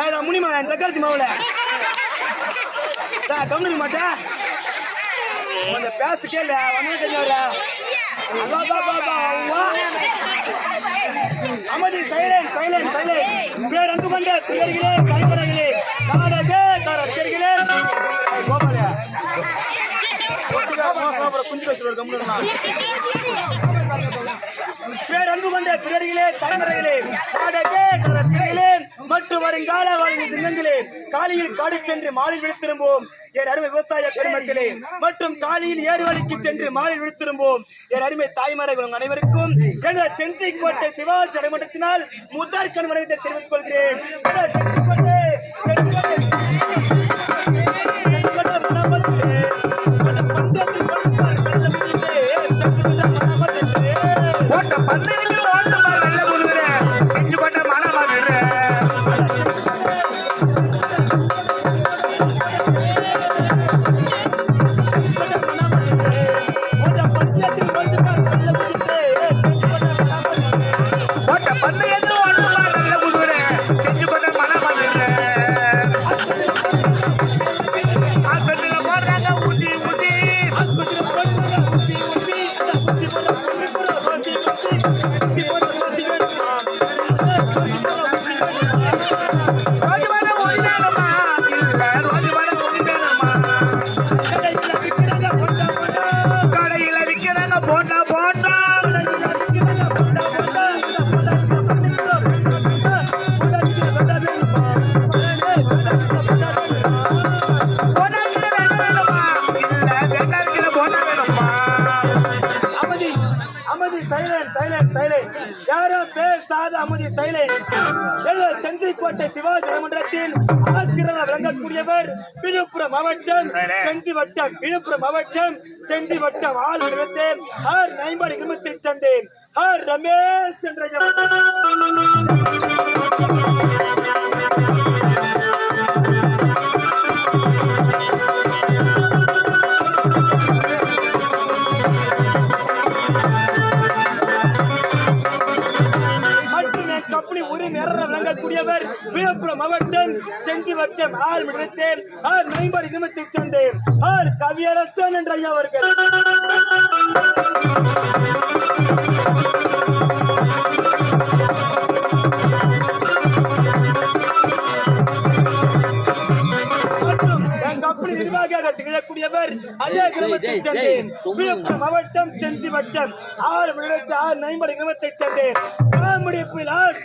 ஏடா முனிமா நான் சக்கரத்தி மாவுல. கவனிக்க மாட்டேன் கொஞ்சம் பேச கேளு. வந்து தெரிஞ்சவர? அல்லா பா பா பா அவ்வா அமைதி சைலன் சைலன் சைலன் பேர் அன்பு கொண்ட பிரியர்களே கைப்பறர்களே நாடகே ரசிகர்களே கோபாலியா பேர் பேசுவார் கம்முன்னு கொண்ட பிறர்களே தலைமுறைகளே நாடகே மற்றும் வருங்கால சிங்கங்களே காலையில் காடு சென்று மாலை விழுத்திரும்போம். என் அருமை விவசாய பெருமக்களே மற்றும் காலையில் ஏறுவழிக்கு சென்று மாலை விழுத்திரும்போம். என் அருமை தாய்மார்கள் அனைவருக்கும் எனது செஞ்சை கோட்டை சிவாஜி நடைமன்றத்தினால் முதற் கண் வணக்கத்தை தெரிவித்துக் கொள்கிறேன். சைலண்ட் சைலண்ட் சைலண்ட் யாரோ பேசாத அமைதி சைலண்ட் செஞ்சிக்கோட்டை சிவாஜி மன்றத்தின் ஆசிரியராக விளங்கக்கூடியவர் விழுப்புரம் மாவட்டம் செஞ்சி வட்டம் விழுப்புரம் மாவட்டம் செஞ்சி வட்டம் ஆள் நிறுவத்தேன் ஆர் நைம்பாடி கிராமத்தில் சந்தேன் ஆர் ரமேஷ் என்ற கம்பெனி உரிமையாளர் விளங்கக்கூடியவர் விழுப்புரம் மாவட்டம் செஞ்சி வட்டம். ஆள் நிறுத்தேன் ஆர் மேம்பாடு இனிமத்தை சேர்ந்தேன் ஆர் கவியரசன் என்ற ஐயா அவர்கள். கிராமத்தைச் சேர்ந்தேன் விழுப்புரம் மாவட்டம் செஞ்சி வட்டம். ஆறு விழுத்து ஆறு நைம்படி கிராமத்தைச் சேர்ந்தேன் காமெடி புயலால்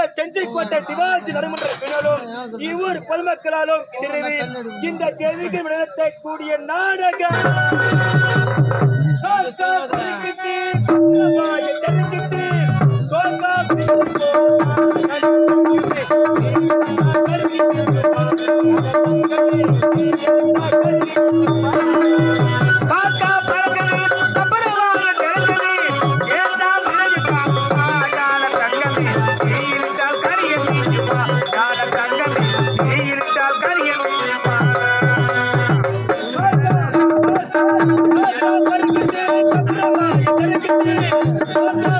எங்க செஞ்சிக்கோட்டை சிவாஜி நடைமன்ற பின்னாலும் இவ்வூர் பொதுமக்களாலும் இந்த தெய்வீக நடத்த கூடிய நாடகம். Thank you.